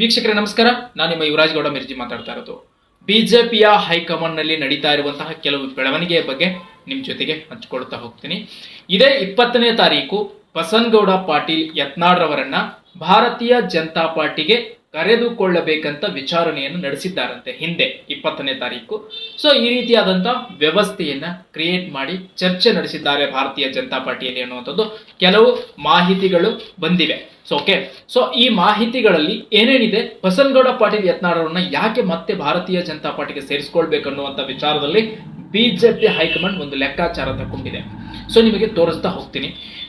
ವೀಕ್ಷಕರೇ, ನಮಸ್ಕಾರ. ನಾನು ನಿಮ್ಮ ಯುವರಾಜ್ ಗೌಡ ಮಿರ್ಜಿ ಮಾತಾಡ್ತಾ ಇರೋದು. ಬಿಜೆಪಿಯ ಹೈಕಮಾಂಡ್ನಲ್ಲಿ ನಡೀತಾ ಇರುವಂತಹ ಕೆಲವು ಬೆಳವಣಿಗೆಯ ಬಗ್ಗೆ ನಿಮ್ ಜೊತೆಗೆ ಹಂಚಿಕೊಳ್ತಾ ಹೋಗ್ತೀನಿ. ಇದೇ ಇಪ್ಪತ್ತನೇ ತಾರೀಕು ಬಸನಗೌಡ ಪಾಟೀಲ್ ಯತ್ನಾಳ್ರವರನ್ನ ಭಾರತೀಯ ಜನತಾ ಪಾರ್ಟಿಗೆ ಕರೆದುಕೊಳ್ಳಬೇಕಂತ ವಿಚಾರಣೆಯನ್ನು ನಡೆಸಿದ್ದಾರಂತೆ ಹಿಂದೆ ಇಪ್ಪತ್ತನೇ ತಾರೀಕು. ಸೊ ಈ ರೀತಿಯಾದಂಥ ವ್ಯವಸ್ಥೆಯನ್ನ ಕ್ರಿಯೇಟ್ ಮಾಡಿ ಚರ್ಚೆ ನಡೆಸಿದ್ದಾರೆ ಭಾರತೀಯ ಜನತಾ ಪಾರ್ಟಿಯಲ್ಲಿ ಅನ್ನುವಂಥದ್ದು. ಕೆಲವು ಮಾಹಿತಿಗಳು ಬಂದಿವೆ. ಸೊ ಓಕೆ ಸೊ ಈ ಮಾಹಿತಿಗಳಲ್ಲಿ ಏನೇನಿದೆ? ಬಸನಗೌಡ ಪಾಟೀಲ್ ಯತ್ನಾಳರನ್ನ ಯಾಕೆ ಮತ್ತೆ ಭಾರತೀಯ ಜನತಾ ಪಾರ್ಟಿಗೆ ಸೇರಿಸ್ಕೊಳ್ಬೇಕನ್ನುವಂತ ವಿಚಾರದಲ್ಲಿ ಬಿಜೆಪಿ ಹೈಕಮಾಂಡ್ ಒಂದು ಲೆಕ್ಕಾಚಾರ ತಗೊಂಡಿದೆ ಸೊ ನಿಮಗೆ ತೋರಿಸ್ತಾ ಹೋಗ್ತೀನಿ.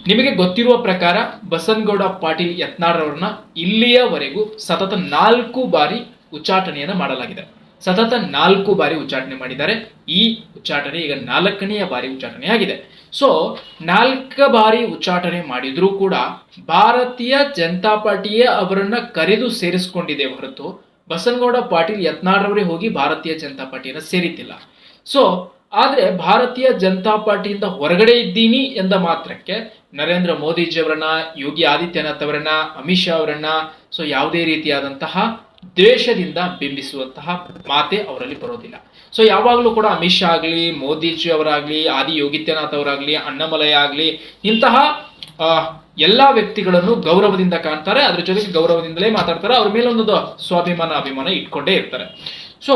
ನಿಮಗೆ ಗೊತ್ತಿರುವ ಪ್ರಕಾರ ಬಸನ್ಗೌಡ ಪಾಟೀಲ್ ಯತ್ನಾಳರವ್ರನ್ನ ಇಲ್ಲಿಯವರೆಗೂ ಸತತ ನಾಲ್ಕು ಬಾರಿ ಉಚ್ಚಾಟನೆಯನ್ನು ಮಾಡಲಾಗಿದೆ. ಸತತ ನಾಲ್ಕು ಬಾರಿ ಉಚ್ಚಾಟನೆ ಮಾಡಿದ್ದಾರೆ. ಈ ಉಚ್ಚಾಟನೆ ಈಗ ನಾಲ್ಕನೆಯ ಬಾರಿ ಉಚ್ಚಾಟನೆ ಆಗಿದೆ. ಸೊ ನಾಲ್ಕು ಬಾರಿ ಉಚ್ಚಾಟನೆ ಮಾಡಿದ್ರೂ ಕೂಡ ಭಾರತೀಯ ಜನತಾ ಪಾರ್ಟಿಯೇ ಅವರನ್ನ ಕರೆದು ಸೇರಿಸಿಕೊಂಡಿದೆ ಹೊರತು ಬಸನಗೌಡ ಪಾಟೀಲ್ ಯತ್ನಾಡ್ರವರೇ ಹೋಗಿ ಭಾರತೀಯ ಜನತಾ ಪಾರ್ಟಿಯನ್ನ ಸೇರಿತಿಲ್ಲ ಸೊ ಆದ್ರೆ ಭಾರತೀಯ ಜನತಾ ಪಾರ್ಟಿಯಿಂದ ಹೊರಗಡೆ ಇದ್ದೀನಿ ಎಂದ ಮಾತ್ರಕ್ಕೆ ನರೇಂದ್ರ ಮೋದಿಜಿಯವರನ್ನ, ಯೋಗಿ ಆದಿತ್ಯನಾಥ್ ಅವರನ್ನ, ಅಮಿತ್ ಶಾ ಅವರನ್ನ, ಸೊ ಯಾವುದೇ ರೀತಿಯಾದಂತಹ ದ್ವೇಷದಿಂದ ಬಿಂಬಿಸುವಂತಹ ಮಾತೆ ಅವರಲ್ಲಿ ಬರೋದಿಲ್ಲ. ಸೊ ಯಾವಾಗಲೂ ಕೂಡ ಅಮಿತ್ ಶಾ ಆಗಲಿ, ಮೋದಿಜಿ ಅವರಾಗ್ಲಿ, ಆದಿ ಯೋಗಿತ್ಯನಾಥ್ ಅವರಾಗ್ಲಿ ಅಣ್ಣಮಲಯ ಆಗಲಿ, ಇಂತಹ ಎಲ್ಲ ವ್ಯಕ್ತಿಗಳನ್ನು ಗೌರವದಿಂದ ಕಾಣ್ತಾರೆ. ಅದ್ರ ಜೊತೆಗೆ ಗೌರವದಿಂದಲೇ ಮಾತಾಡ್ತಾರೆ. ಅವ್ರ ಮೇಲೆ ಒಂದು ಸ್ವಾಭಿಮಾನ, ಅಭಿಮಾನ ಇಟ್ಕೊಂಡೇ ಇರ್ತಾರೆ. ಸೊ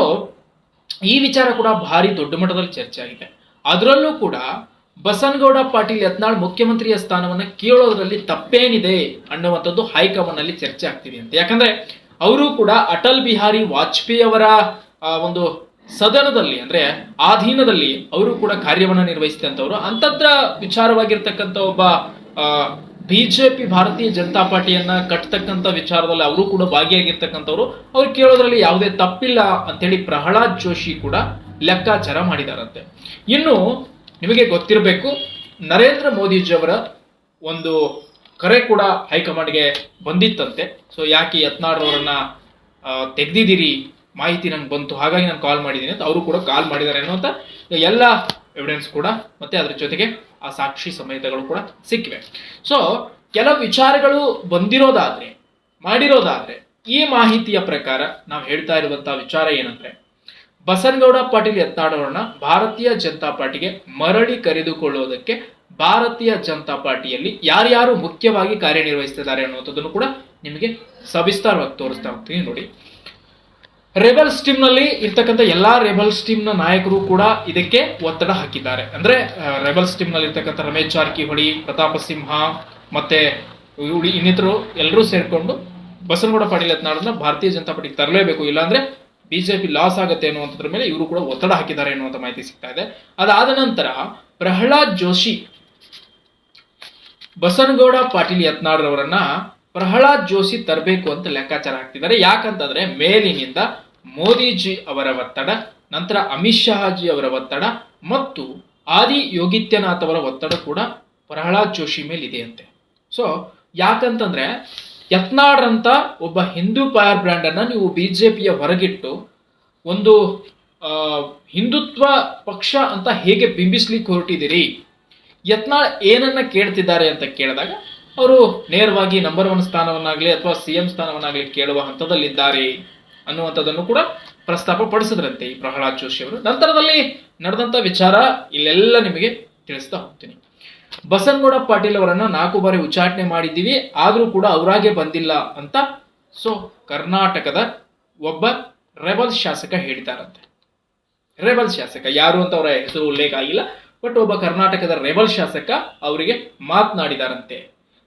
ಈ ವಿಚಾರ ಕೂಡ ಭಾರಿ ದೊಡ್ಡ ಮಟ್ಟದಲ್ಲಿ ಚರ್ಚೆ ಆಗಿದೆ. ಅದರಲ್ಲೂ ಕೂಡ ಬಸನಗೌಡ ಪಾಟೀಲ್ ಯತ್ನಾಳ್ ಮುಖ್ಯಮಂತ್ರಿಯ ಸ್ಥಾನವನ್ನ ಕೇಳೋದ್ರಲ್ಲಿ ತಪ್ಪೇನಿದೆ ಅನ್ನುವಂಥದ್ದು ಹೈಕಮಾಂಡ್ನಲ್ಲಿ ಚರ್ಚೆ ಆಗ್ತಿದೆ ಅಂತ. ಯಾಕಂದ್ರೆ ಅವರು ಕೂಡ ಅಟಲ್ ಬಿಹಾರಿ ವಾಜಪೇಯಿ ಅವರ ಒಂದು ಸದನದಲ್ಲಿ ಅಂದ್ರೆ ಆಧೀನದಲ್ಲಿ ಅವರು ಕೂಡ ಕಾರ್ಯವನ್ನ ನಿರ್ವಹಿಸಿದಂಥವ್ರು ಅಂತದ್ರ ವಿಚಾರವಾಗಿರ್ತಕ್ಕಂಥ ಒಬ್ಬ ಬಿಜೆಪಿ ಭಾರತೀಯ ಜನತಾ ಪಾರ್ಟಿಯನ್ನ ಕಟ್ತಕ್ಕಂಥ ವಿಚಾರದಲ್ಲಿ ಅವರು ಕೂಡ ಭಾಗಿಯಾಗಿರ್ತಕ್ಕಂಥವ್ರು, ಅವ್ರು ಕೇಳೋದ್ರಲ್ಲಿ ಯಾವುದೇ ತಪ್ಪಿಲ್ಲ ಅಂತೇಳಿ ಪ್ರಹ್ಲಾದ್ ಜೋಶಿ ಕೂಡ ಲೆಕ್ಕಾಚಾರ ಮಾಡಿದಾರಂತೆ. ಇನ್ನು ನಿಮಗೆ ಗೊತ್ತಿರಬೇಕು, ನರೇಂದ್ರ ಮೋದಿಜಿಯವರ ಒಂದು ಕರೆ ಕೂಡ ಹೈಕಮಾಂಡ್ಗೆ ಬಂದಿತ್ತಂತೆ. ಸೊ, ಯಾಕೆ ಯತ್ನಾಡ್ರವರನ್ನ ತೆಗೆದಿದ್ದೀರಿ, ಮಾಹಿತಿ ನಂಗೆ ಬಂತು, ಹಾಗಾಗಿ ನಾನು ಕಾಲ್ ಮಾಡಿದ್ದೀನಿ ಅಂತ ಅವರು ಕೂಡ ಕಾಲ್ ಮಾಡಿದ್ದಾರೆ ಅನ್ನುವಂಥ ಎಲ್ಲ ಎವಿಡೆನ್ಸ್ ಕೂಡ, ಮತ್ತೆ ಅದ್ರ ಜೊತೆಗೆ ಆ ಸಾಕ್ಷಿ ಸಮೇತಗಳು ಕೂಡ ಸಿಕ್ಕಿವೆ. ಸೊ ಕೆಲವು ವಿಚಾರಗಳು ಬಂದಿರೋದಾದ್ರೆ, ಮಾಡಿರೋದಾದ್ರೆ, ಈ ಮಾಹಿತಿಯ ಪ್ರಕಾರ ನಾವು ಹೇಳ್ತಾ ಇರುವಂತಹ ವಿಚಾರ ಏನಂದ್ರೆ, ಬಸನಗೌಡ ಪಾಟೀಲ್ ಎತ್ತಾಡೋರನ್ನ ಭಾರತೀಯ ಜನತಾ ಪಾರ್ಟಿಗೆ ಮರಳಿ ಕರೆದುಕೊಳ್ಳುವುದಕ್ಕೆ ಭಾರತೀಯ ಜನತಾ ಪಾರ್ಟಿಯಲ್ಲಿ ಯಾರ್ಯಾರು ಮುಖ್ಯವಾಗಿ ಕಾರ್ಯನಿರ್ವಹಿಸ್ತಿದ್ದಾರೆ ಅನ್ನುವಂಥದ್ದನ್ನು ಕೂಡ ನಿಮಗೆ ಸವಿಸ್ತಾರವಾಗಿ ತೋರಿಸ್ತಾ ಹೋಗ್ತೀನಿ ನೋಡಿ. ರೆಬಲ್ಸ್ ಟೀಮ್ನಲ್ಲಿ ಇರ್ತಕ್ಕಂಥ ಎಲ್ಲಾ ರೆಬಲ್ಸ್ ಟೀಮ್ನ ನಾಯಕರು ಕೂಡ ಇದಕ್ಕೆ ಒತ್ತಡ ಹಾಕಿದ್ದಾರೆ. ಅಂದ್ರೆ ರೆಬಲ್ಸ್ ಟೀಮ್ನಲ್ಲಿ ಇರ್ತಕ್ಕಂಥ ರಮೇಶ್ ಜಾರಕಿಹೊಳಿ, ಪ್ರತಾಪ ಸಿಂಹ ಮತ್ತೆ ಇನ್ನಿತರು ಎಲ್ಲರೂ ಸೇರ್ಕೊಂಡು ಬಸನಗೌಡ ಪಾಟೀಲ್ ಯತ್ನಾಳನ್ನ ಭಾರತೀಯ ಜನತಾ ಪಾರ್ಟಿಗೆ ತರಲೇಬೇಕು. ಇಲ್ಲಾಂದ್ರೆ ಬಿಜೆಪಿ ಲಾಸ್ ಆಗುತ್ತೆ ಅನ್ನುವಂಥದ್ರ ಮೇಲೆ ಇವರು ಕೂಡ ಒತ್ತಡ ಹಾಕಿದ್ದಾರೆ ಅನ್ನುವಂಥ ಮಾಹಿತಿ ಸಿಗ್ತಾ ಇದೆ. ಅದಾದ ನಂತರ ಪ್ರಹ್ಲಾದ್ ಜೋಶಿ ಬಸನಗೌಡ ಪಾಟೀಲ್ ಯತ್ನಾಳ್ರವರನ್ನ ಪ್ರಹ್ಲಾದ್ ಜೋಶಿ ತರಬೇಕು ಅಂತ ಲೆಕ್ಕಾಚಾರ ಹಾಕ್ತಿದ್ದಾರೆ. ಯಾಕಂತಂದ್ರೆ ಮೇಲಿನಿಂದ ಮೋದಿಜಿ ಅವರ ಒತ್ತಡ, ನಂತರ ಅಮಿತ್ ಶಹಾಜಿ ಅವರ ಒತ್ತಡ, ಮತ್ತು ಆದಿ ಯೋಗಿತ್ಯನಾಥ್ ಅವರ ಒತ್ತಡ ಕೂಡ ಪ್ರಹ್ಲಾದ್ ಜೋಶಿ ಮೇಲೆ ಇದೆಯಂತೆ ಸೊ ಯಾಕಂತಂದ್ರೆ ಯತ್ನಾಳ್ರಂತ ಒಬ್ಬ ಹಿಂದೂ ಪವರ್ ಬ್ರ್ಯಾಂಡ್ ಅನ್ನ ನೀವು ಬಿಜೆಪಿಯ ಹೊರಗಿಟ್ಟು ಒಂದು ಹಿಂದುತ್ವ ಪಕ್ಷ ಅಂತ ಹೇಗೆ ಬಿಂಬಿಸ್ಲಿಕ್ಕೆ ಹೊರಟಿದ್ದೀರಿ, ಯತ್ನಾಳ್ ಏನನ್ನ ಕೇಳ್ತಿದ್ದಾರೆ ಅಂತ ಕೇಳಿದಾಗ ಅವರು ನೇರವಾಗಿ ನಂಬರ್ ಒನ್ ಸ್ಥಾನವನ್ನಾಗಲಿ ಅಥವಾ ಸಿ ಎಂ ಸ್ಥಾನವನ್ನಾಗಲಿ ಕೇಳುವ ಹಂತದಲ್ಲಿದ್ದಾರೆ ಅನ್ನುವಂಥದ್ದನ್ನು ಕೂಡ ಪ್ರಸ್ತಾಪ ಪಡಿಸಿದ್ರಂತೆ ಈ ಪ್ರಹ್ಲಾದ್ ಜೋಶಿ ಅವರು. ನಂತರದಲ್ಲಿ ನಡೆದಂತ ವಿಚಾರ ಇಲ್ಲೆಲ್ಲ ನಿಮಗೆ ತಿಳಿಸ್ತಾ ಹೋಗ್ತೀನಿ. ಬಸನಗೌಡ ಪಾಟೀಲ್ ಅವರನ್ನ ನಾಲ್ಕು ಬಾರಿ ಉಚ್ಚಾಟನೆ ಮಾಡಿದ್ದೀವಿ, ಆದ್ರೂ ಕೂಡ ಅವರಾಗೆ ಬಂದಿಲ್ಲ ಅಂತ ಸೊ ಕರ್ನಾಟಕದ ಒಬ್ಬ ರೆಬಲ್ ಶಾಸಕ ಹೇಳಿದಾರಂತೆ ರೆಬಲ್ ಶಾಸಕ ಯಾರು ಅಂತ ಅವರ ಹೆಸರು ಉಲ್ಲೇಖ ಆಗಿಲ್ಲ, ಬಟ್ ಒಬ್ಬ ಕರ್ನಾಟಕದ ರೆಬಲ್ ಶಾಸಕ ಅವರಿಗೆ ಮಾತನಾಡಿದಾರಂತೆ.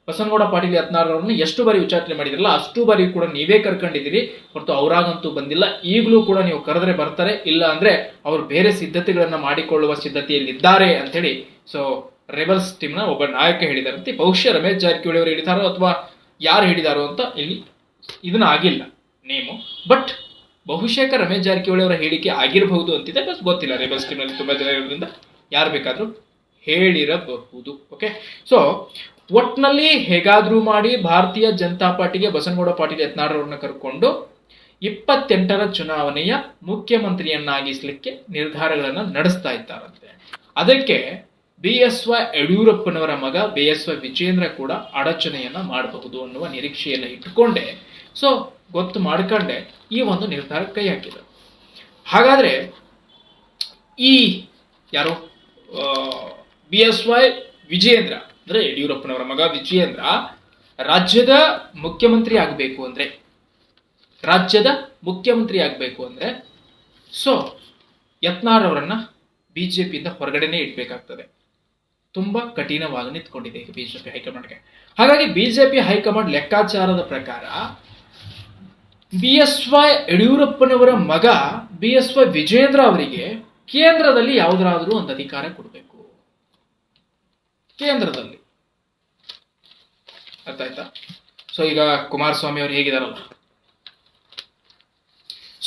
ಬಸನಗೌಡ ಪಾಟೀಲ್ ಯತ್ನಾಳರನ್ನು ಎಷ್ಟು ಬಾರಿ ಉಚ್ಚಾಟನೆ ಮಾಡಿದಿರಲ್ಲ, ಅಷ್ಟು ಬಾರಿ ಕೂಡ ನೀವೇ ಕರ್ಕೊಂಡಿದ್ದೀರಿ. ಮತ್ತು ಅವರಾಗಂತೂ ಬಂದಿಲ್ಲ. ಈಗಲೂ ಕೂಡ ನೀವು ಕರೆದ್ರೆ ಬರ್ತಾರೆ. ಇಲ್ಲ ಅಂದ್ರೆ ಅವರು ಬೇರೆ ಸಿದ್ಧತೆಗಳನ್ನು ಮಾಡಿಕೊಳ್ಳುವ ಸಿದ್ಧತೆಯಲ್ಲಿದ್ದಾರೆ ಅಂತೇಳಿ ಸೊ ರೆಬಲ್ಸ್ ಟೀಮ್ನ ಒಬ್ಬ ನಾಯಕ ಹೇಳಿದಾರಂತೆ ಬಹುಶಃ ರಮೇಶ್ ಜಾರಕಿಹೊಳಿ ಅವರು ಹೇಳಿದಾರೋ ಅಥವಾ ಯಾರು ಹೇಳಿದಾರೋ ಅಂತ ಇಲ್ಲಿ ಇದನ್ನ ಆಗಿಲ್ಲ ನೇಮು. ಬಟ್ ಬಹುಶೇಕ ರಮೇಶ್ ಜಾರಕಿಹೊಳಿ ಅವರ ಹೇಳಿಕೆ ಆಗಿರಬಹುದು ಅಂತಿದೆ. ಬಸ್ ಗೊತ್ತಿಲ್ಲ. ರೆಬಲ್ಸ್ ಟೀಮ್ನಲ್ಲಿ ತುಂಬಾ ಜನ ಇರೋದ್ರಿಂದ ಯಾರು ಬೇಕಾದರೂ ಹೇಳಿರಬಹುದು. ಓಕೆ ಸೊ ಒಟ್ನಲ್ಲಿ ಹೇಗಾದ್ರೂ ಮಾಡಿ ಭಾರತೀಯ ಜನತಾ ಪಾರ್ಟಿಗೆ, ಬಸನಗೌಡ ಪಾಟೀಲ್ ಯತ್ನಾಳರವ್ರನ್ನ ಕರ್ಕೊಂಡು ಇಪ್ಪತ್ತೆಂಟರ ಚುನಾವಣೆಯ ಮುಖ್ಯಮಂತ್ರಿಯನ್ನಾಗಿಸಲಿಕ್ಕೆ ನಿರ್ಧಾರಗಳನ್ನ ನಡೆಸ್ತಾ ಇದ್ದಾರಂತೆ. ಅದಕ್ಕೆ ಬಿ ಎಸ್ ವೈ ಯಡಿಯೂರಪ್ಪನವರ ಮಗ, ಬಿ ಎಸ್ ವೈ ವಿಜೇಂದ್ರ ಕೂಡ ಅಡಚಣೆಯನ್ನ ಮಾಡಬಹುದು ಅನ್ನುವ ನಿರೀಕ್ಷೆಯನ್ನ ಇಟ್ಟುಕೊಂಡೆ. ಸೊ ಗೊತ್ತು ಮಾಡ್ಕೊಂಡೆ, ಈ ಒಂದು ನಿರ್ಧಾರ ಕೈ ಹಾಕಿದರು. ಹಾಗಾದ್ರೆ ಈ ಯಾರು ಬಿ ಎಸ್ ವೈ ವಿಜಯೇಂದ್ರ ಅಂದ್ರೆ ಯಡಿಯೂರಪ್ಪನವರ ಮಗ ವಿಜಯೇಂದ್ರ ರಾಜ್ಯದ ಮುಖ್ಯಮಂತ್ರಿ ಆಗಬೇಕು ಅಂದ್ರೆ, ರಾಜ್ಯದ ಮುಖ್ಯಮಂತ್ರಿ ಆಗಬೇಕು ಅಂದ್ರೆ, ಸೊ ಯತ್ನಾರ್ ಅವರನ್ನ ಬಿಜೆಪಿಯಿಂದ ಹೊರಗಡೆನೆ ಇಡಬೇಕಾಗ್ತದೆ. ತುಂಬಾ ಕಠಿಣವಾಗಿ ನಿಂತ್ಕೊಂಡಿದೆ ಈಗ ಬಿಜೆಪಿ ಹೈಕಮಾಂಡ್ಗೆ. ಹಾಗಾಗಿ ಬಿಜೆಪಿ ಹೈಕಮಾಂಡ್ ಲೆಕ್ಕಾಚಾರದ ಪ್ರಕಾರ ಬಿ ಎಸ್ ವೈ ಯಡಿಯೂರಪ್ಪನವರ ಮಗ ಬಿ ಎಸ್ ವೈ ವಿಜೇಂದ್ರ ಅವರಿಗೆ ಕೇಂದ್ರದಲ್ಲಿ ಯಾವುದಾದ್ರೂ ಒಂದು ಅಧಿಕಾರ ಕೊಡಬೇಕು. ಕೇಂದ್ರದಲ್ಲಿ. ಅರ್ಥ ಆಯ್ತಾ ಸೊ ಈಗ ಕುಮಾರಸ್ವಾಮಿ ಅವರು ಹೇಗಿದಾರಲ್ಲ.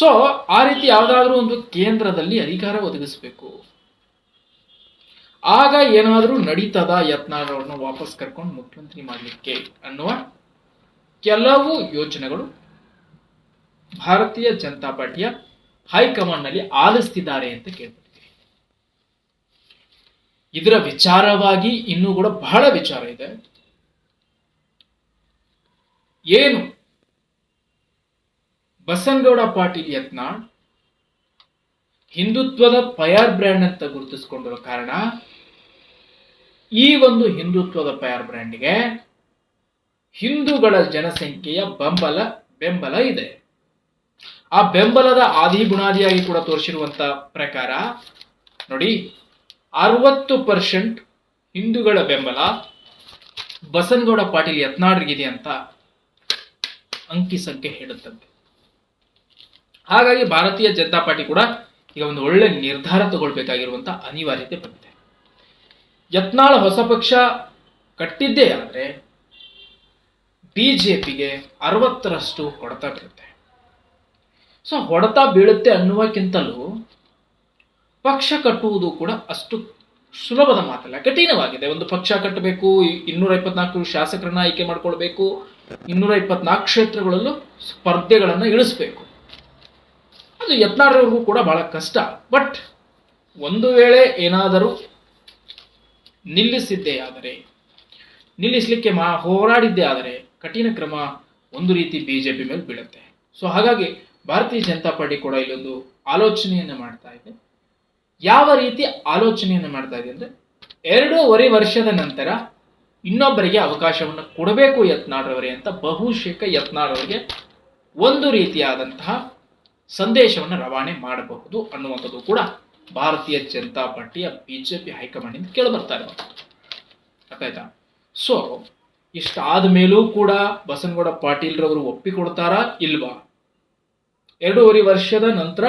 ಸೊ ಆ ರೀತಿ ಯಾವುದಾದ್ರೂ ಒಂದು ಕೇಂದ್ರದಲ್ಲಿ ಅಧಿಕಾರ ಒದಗಿಸಬೇಕು. ಆಗ ಏನಾದರೂ ನಡೀತದ ಯತ್ನಗಳನ್ನು ವಾಪಸ್ ಕರ್ಕೊಂಡು ಮುಖ್ಯಮಂತ್ರಿ ಮಾಡಲಿಕ್ಕೆ ಅನ್ನುವ ಕೆಲವು ಯೋಚನೆಗಳು ಭಾರತೀಯ ಜನತಾ ಪಾರ್ಟಿಯ ಹೈಕಮಾಂಡ್ನಲ್ಲಿ ಆಲಿಸ್ತಿದ್ದಾರೆ ಅಂತ ಕೇಳ್ಪಟ್ಟಿದ್ದೀವಿ ಇದರ ವಿಚಾರವಾಗಿ ಇನ್ನೂ ಕೂಡ ಬಹಳ ವಿಚಾರ ಇದೆ. ಏನು? ಬಸನಗೌಡ ಪಾಟೀಲ್ ಯತ್ನಾಳ್ ಹಿಂದುತ್ವದ ಪಯಾರ್ ಬ್ರ್ಯಾಂಡ್ ಅಂತ ಗುರುತಿಸಿಕೊಂಡಿರೋ ಕಾರಣ ಈ ಒಂದು ಹಿಂದುತ್ವದ ಪಯಾರ್ ಬ್ರ್ಯಾಂಡ್ಗೆ ಹಿಂದೂಗಳ ಜನಸಂಖ್ಯೆಯ ಬೆಂಬಲ ಬೆಂಬಲ ಇದೆ. ಆ ಬೆಂಬಲದ ಆದಿ ಗುಣಾದಿಯಾಗಿ ಕೂಡ ತೋರಿಸಿರುವಂತ ಪ್ರಕಾರ ನೋಡಿ ಅರವತ್ತು ಪರ್ಸೆಂಟ್ ಹಿಂದೂಗಳ ಬೆಂಬಲ, ಬಸನಗೌಡ ಪಾಟೀಲ್ ಯತ್ನಾಡ್ರಿಗಿದೆ ಅಂತ ಅಂಕಿ ಸಂಖ್ಯೆ ಹೇಳುತ್ತಂತೆ. ಹಾಗಾಗಿ ಭಾರತೀಯ ಜನತಾ ಪಾರ್ಟಿ ಕೂಡ ಈಗ ಒಂದು ಒಳ್ಳೆ ನಿರ್ಧಾರ ತಗೊಳ್ಬೇಕಾಗಿರುವಂತಹ ಅನಿವಾರ್ಯತೆ ಬಂದಿದೆ. ಯತ್ನಾಳ ಹೊಸ ಪಕ್ಷ ಕಟ್ಟಿದ್ದೇ ಆದರೆ ಬಿಜೆಪಿಗೆ ಅರವತ್ತರಷ್ಟು ಹೊಡೆತ ಬೀಳುತ್ತೆ. ಸೊ ಹೊಡೆತ ಬೀಳುತ್ತೆ ಅನ್ನುವಕ್ಕಿಂತಲೂ ಪಕ್ಷ ಕಟ್ಟುವುದು ಕೂಡ ಅಷ್ಟು ಸುಲಭದ ಮಾತಲ್ಲ, ಕಠಿಣವಾಗಿದೆ. ಒಂದು ಪಕ್ಷ ಕಟ್ಟಬೇಕು ಇನ್ನೂರ ಇಪ್ಪತ್ನಾಲ್ಕು ಶಾಸಕರನ್ನ ಆಯ್ಕೆ ಮಾಡ್ಕೊಳ್ಬೇಕು ಇನ್ನೂರ ಇಪ್ಪತ್ನಾಲ್ಕು ಕ್ಷೇತ್ರಗಳಲ್ಲೂ ಸ್ಪರ್ಧೆಗಳನ್ನು ಇಳಿಸ್ಬೇಕು. ಅದು ಯತ್ನಾಳ್ರವ್ರಿಗೂ ಕೂಡ ಬಹಳ ಕಷ್ಟ. ಬಟ್ ಒಂದು ವೇಳೆ ಏನಾದರೂ ನಿಲ್ಲಿಸಿದ್ದೇ ಆದರೆ ನಿಲ್ಲಿಸಲಿಕ್ಕೆ ಮಾ ಹೋರಾಡಿದ್ದೇ ಆದರೆ ಕಠಿಣ ಕ್ರಮ ಒಂದು ರೀತಿ ಬಿಜೆಪಿ ಮೇಲೆ ಬೀಳುತ್ತೆ. ಸೊ ಹಾಗಾಗಿ ಭಾರತೀಯ ಜನತಾ ಪಾರ್ಟಿ ಕೂಡ ಇಲ್ಲೊಂದು ಆಲೋಚನೆಯನ್ನು ಮಾಡ್ತಾ ಇದೆ. ಯಾವ ರೀತಿ ಆಲೋಚನೆಯನ್ನು ಮಾಡ್ತಾ ಇದೆ ಅಂದ್ರೆ ಎರಡೂವರೆ ವರ್ಷದ ನಂತರ ಇನ್ನೊಬ್ಬರಿಗೆ ಅವಕಾಶವನ್ನು ಕೊಡಬೇಕು ಯತ್ನಾಳ್ರವರೇ ಅಂತ ಬಹುಶೇಕ ಯತ್ನಾಳ್ರವರಿಗೆ ಒಂದು ರೀತಿಯಾದಂತಹ ಸಂದೇಶವನ್ನು ರವಾನೆ ಮಾಡಬಹುದು ಅನ್ನುವಂಥದ್ದು ಕೂಡ ಭಾರತೀಯ ಜನತಾ ಪಾರ್ಟಿಯ ಬಿಜೆಪಿ ಹೈಕಮಾಂಡ್ ಕೇಳಿ ಬರ್ತಾ ಇರುವಂಥದ್ದು ಅರ್ಥ ಆಯ್ತಾ ಸೊ ಇಷ್ಟಾದ ಮೇಲೂ ಕೂಡ ಬಸನಗೌಡ ಪಾಟೀಲ್ರವರು ಒಪ್ಪಿಕೊಡ್ತಾರಾ ಇಲ್ವಾ? ಎರಡೂವರೆ ವರ್ಷದ ನಂತರ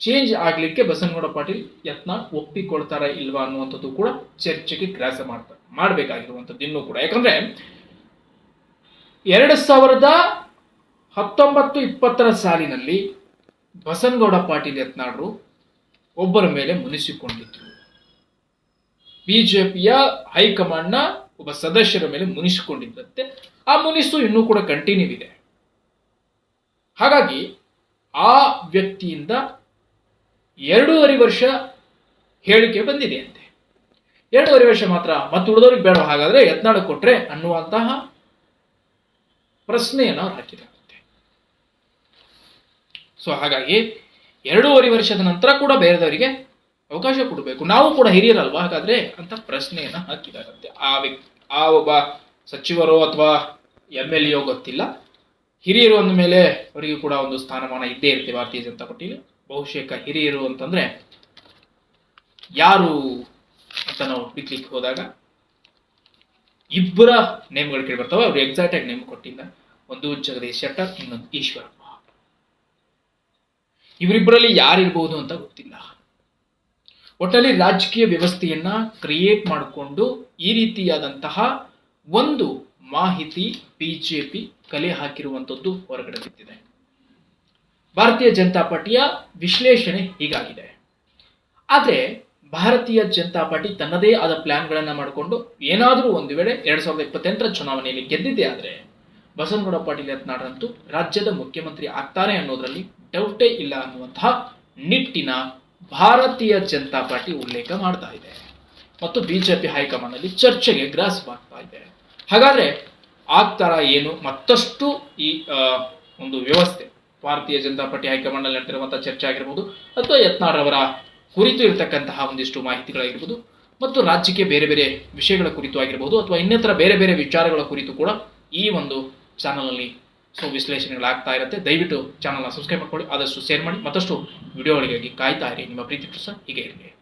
ಚೇಂಜ್ ಆಗ್ಲಿಕ್ಕೆ ಬಸನಗೌಡ ಪಾಟೀಲ್ ಯತ್ನ ಒಪ್ಪಿಕೊಳ್ತಾರ ಇಲ್ವಾ ಅನ್ನುವಂಥದ್ದು ಕೂಡ ಚರ್ಚೆಗೆ ಗ್ರಾಸ ಮಾಡ್ತಾರೆ ಮಾಡಬೇಕಾಗಿರುವಂಥದ್ದು ಇನ್ನೂ ಕೂಡ. ಯಾಕಂದ್ರೆ ಎರಡು ಸಾವಿರದ ಹತ್ತೊಂಬತ್ತು ಇಪ್ಪತ್ತರ ಸಾಲಿನಲ್ಲಿ ಬಸನಗೌಡ ಪಾಟೀಲ್ ಯತ್ನಾಡರು ಒಬ್ಬರ ಮೇಲೆ ಮುನಿಸಿಕೊಂಡಿದ್ರು. ಬಿಜೆಪಿಯ ಹೈಕಮಾಂಡ್ನ ಒಬ್ಬ ಸದಸ್ಯರ ಮೇಲೆ ಮುನಿಸಿಕೊಂಡಿದ್ದಂತೆ. ಆ ಮುನಿಸು ಇನ್ನೂ ಕೂಡ ಕಂಟಿನ್ಯೂ ಇದೆ. ಹಾಗಾಗಿ ಆ ವ್ಯಕ್ತಿಯಿಂದ ಎರಡೂವರೆ ವರ್ಷ ಹೇಳಿಕೆ ಬಂದಿದೆ ಅಂತೆ ಎರಡೂವರೆ ವರ್ಷ ಮಾತ್ರ ಮತ್ತು ಉಳಿದವ್ರಿಗೆ ಬೇಡ ಹಾಗಾದ್ರೆ ಯತ್ನಾಳ ಕೊಟ್ರೆ ಅನ್ನುವಂತಹ ಪ್ರಶ್ನೆಯನ್ನು ಅವ್ರು ಹಾಕಿದಾಗುತ್ತೆ ಸೊ ಹಾಗಾಗಿ ಎರಡೂವರೆ ವರ್ಷದ ನಂತರ ಕೂಡ ಬೇರೆದವರಿಗೆ ಅವಕಾಶ ಕೊಡಬೇಕು. ನಾವು ಕೂಡ ಹಿರಿಯರಲ್ವಾ? ಹಾಗಾದ್ರೆ ಅಂತ ಪ್ರಶ್ನೆಯನ್ನ ಹಾಕಿದಾಗುತ್ತೆ ಆ ವ್ಯಕ್ತಿ, ಆ ಒಬ್ಬ ಸಚಿವರೋ ಅಥವಾ ಎಂ ಎಲ್ ಎ ಗೊತ್ತಿಲ್ಲ. ಹಿರಿಯರು ಅಂದ ಮೇಲೆ ಅವರಿಗೂ ಕೂಡ ಒಂದು ಸ್ಥಾನಮಾನ ಇದ್ದೇ ಇರುತ್ತೆ ಭಾರತೀಯ ಜನತಾ ಪಾರ್ಟಿಲಿ ಬಹುಶೇಕ ಹಿರಿಯರು ಅಂತಂದ್ರೆ ಯಾರು ಅಂತ ನಾವು ಹುಡುಕ್ಲಿಕ್ಕೆ ಹೋದಾಗ ಇಬ್ಬರ ನೇಮ್ಗಳು ಕೇಳಿ ಬರ್ತವೆ. ಅವ್ರು ಎಕ್ಸಾಕ್ಟ್ ಆಗಿ ನೇಮ್ ಕೊಟ್ಟಿಲ್ಲ ಒಂದು ಜಗದೀಶ್ ಶೆಟ್ಟರ್, ಇನ್ನೊಂದು ಈಶ್ವರಪ್ಪ ಇವರಿಬ್ಬರಲ್ಲಿ ಯಾರಿರ್ಬೋದು ಅಂತ ಗೊತ್ತಿಲ್ಲ. ಒಟ್ಟಲ್ಲಿ ರಾಜಕೀಯ ವ್ಯವಸ್ಥೆಯನ್ನ ಕ್ರಿಯೇಟ್ ಮಾಡಿಕೊಂಡು ಈ ರೀತಿಯಾದಂತಹ ಒಂದು ಮಾಹಿತಿ ಬಿಜೆಪಿ ಕಲೆ ಹಾಕಿರುವಂಥದ್ದು ಹೊರಗಡೆ ಬಿದ್ದಿದೆ. ಭಾರತೀಯ ಜನತಾ ಪಾರ್ಟಿಯ ವಿಶ್ಲೇಷಣೆ ಹೀಗಾಗಿದೆ. ಆದರೆ ಭಾರತೀಯ ಜನತಾ ಪಾರ್ಟಿ ತನ್ನದೇ ಆದ ಪ್ಲ್ಯಾನ್ಗಳನ್ನು ಮಾಡಿಕೊಂಡು ಏನಾದರೂ ಒಂದು ವೇಳೆ ಎರಡು ಸಾವಿರದ ಇಪ್ಪತ್ತೆಂಟರ ಚುನಾವಣೆಯಲ್ಲಿ ಗೆದ್ದಿದ್ದೇ ಆದರೆ ಬಸವನಗೌಡ ಪಾಟೀಲ್ ಯತ್ನಾಡರಂತೂ ರಾಜ್ಯದ ಮುಖ್ಯಮಂತ್ರಿ ಆಗ್ತಾರೆ ಅನ್ನೋದರಲ್ಲಿ ಡೌಟೇ ಇಲ್ಲ ಅನ್ನುವಂತಹ ನಿಟ್ಟಿನ ಭಾರತೀಯ ಜನತಾ ಪಾರ್ಟಿ ಉಲ್ಲೇಖ ಮಾಡ್ತಾ ಇದೆ. ಮತ್ತು ಬಿಜೆಪಿ ಹೈಕಮಾಂಡ್ ಅಲ್ಲಿ ಚರ್ಚೆಗೆ ಗ್ರಾಸವಾಗ್ತಾ ಇದೆ. ಹಾಗಾದ್ರೆ ಆಗ್ತಾರ ಏನು ಮತ್ತಷ್ಟು ಈ ಒಂದು ವ್ಯವಸ್ಥೆ? ಭಾರತೀಯ ಜನತಾ ಪಾರ್ಟಿ ಹೈಕಮಾಂಡ್ನಲ್ಲಿ ನಡೆದಿರುವಂತಹ ಚರ್ಚೆ ಆಗಿರ್ಬೋದು ಅಥವಾ ಯತ್ನಾರವರ ಕುರಿತು ಇರತಕ್ಕಂತಹ ಒಂದಿಷ್ಟು ಮಾಹಿತಿಗಳಾಗಿರ್ಬೋದು ಮತ್ತು ರಾಜ್ಯಕ್ಕೆ ಬೇರೆ ಬೇರೆ ವಿಷಯಗಳ ಕುರಿತು ಆಗಿರ್ಬೋದು ಅಥವಾ ಇನ್ನಿತರ ಬೇರೆ ಬೇರೆ ವಿಚಾರಗಳ ಕುರಿತು ಕೂಡ ಈ ಒಂದು ಚಾನಲಲ್ಲಿ ಸೊ ವಿಶ್ಲೇಷಣೆಗಳಾಗ್ತಾ ಇರುತ್ತೆ. ದಯವಿಟ್ಟು ಚಾನಲ್ನ ಸಬ್ಸ್ಕ್ರೈಬ್ ಮಾಡ್ಕೊಳ್ಳಿ. ಆದಷ್ಟು ಶೇರ್ ಮಾಡಿ. ಮತ್ತಷ್ಟು ವಿಡಿಯೋಗಳಿಗಾಗಿ ಕಾಯ್ತಾ ಇರಿ. ನಿಮ್ಮ ಪ್ರೀತಿ ಪ್ರಸ ಹೀಗೆ ಇರಲಿ.